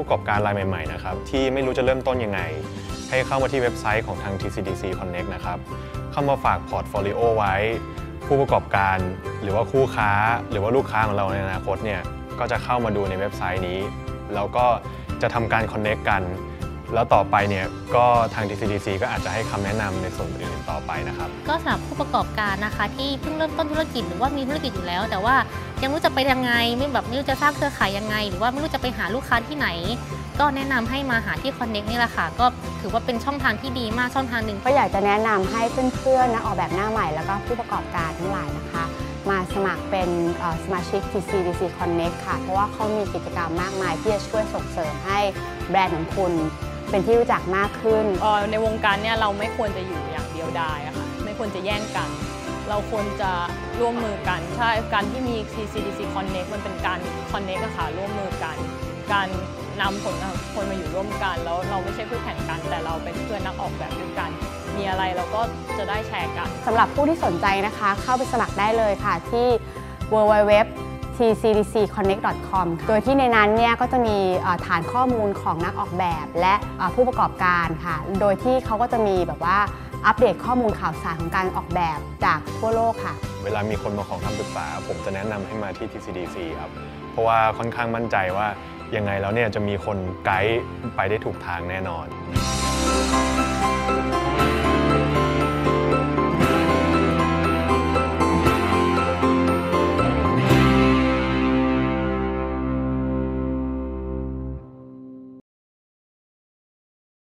ผู้ประการรายใหม่ๆนะครับที่ไม่รู้จะเริ่มต้นยังไง ให้เข้ามาที่เว็บไซต์ของทาง TCDC Connect นะครับเข้ามาฝากพอร์ตโฟลิโอไว้ ผู้ประกอบการ หรือว่าคู่ค้า หรือว่าลูกค้าของเราในอนาคตเนี่ยก็จะเข้ามาดูในเว็บไซต์นี้ แล้วก็จะทำการ Connect กัน แล้วต่อไปเนี่ยก็ทาง TCDC ก็อาจจะให้คำแนะนำในส่วนอื่นต่อไปนะครับ ก็สำหรับผู้ประกอบการนะคะที่เพิ่งเริ่มต้นธุรกิจหรือว่ามีธุรกิจอยู่แล้ว แต่ว่ายังไม่รู้จะไปยังไงไม่แบบไม่รู้จะสร้างเครือข่ายยังไง หรือว่าไม่รู้จะไปหาลูกค้าที่ไหน ก็แนะนำให้มาหาที่ Connect นี่แหละค่ะก็ถือว่าเป็นช่องทางที่ดีมากช่องทางหนึ่ง ก็อยากจะแนะนำให้เพื่อนๆนักออกแบบหน้าใหม่แล้วก็ผู้ประกอบการทั้งหลายนะคะ มาสมัครเป็นเอ่อสมาชิก TCDC Connect ค่ะ เพราะว่าเขามีกิจกรรมมากมายที่จะช่วยส่งเสริมให้แบรนด์ของคุณ เป็นที่รู้จักมากขึ้นเอ่อในวงการเนี่ยเราไม่ควรจะอยู่อย่างเดียวดายอะค่ะไม่ควรจะแย่งกัน เราควรจะร่วมมือกันใช่การที่มี CCDC Connect มันเป็นการ Connect อะค่ะร่วมมือกัน การนำผลคนมาอยู่ร่วมกัน แล้วเราไม่ใช่คู่แข่งกัน แต่เราเป็นเพื่อนนักออกแบบด้วยกัน มีอะไรเราก็จะได้แชร์กันสำหรับผู้ที่สนใจนะคะ เข้าไปสมัครได้เลยค่ะที่ www tcdcconnect.com โดยที่ในนั้นเนี่ยก็จะมีฐานข้อมูลของนักออกแบบ และผู้ประกอบการค่ะ โดยที่เขาก็จะมีแบบว่าอัปเดตข้อมูลข่าวสารของการออกแบบจากทั่วโลกค่ะ เวลามีคนมาขอคำปรึกษา ผมจะแนะนำให้มาที่ TCDC ครับ เพราะว่าค่อนข้างมั่นใจว่ายังไงแล้วเนี่ยจะมีคนไกด์ไปได้ถูกทางแน่นอน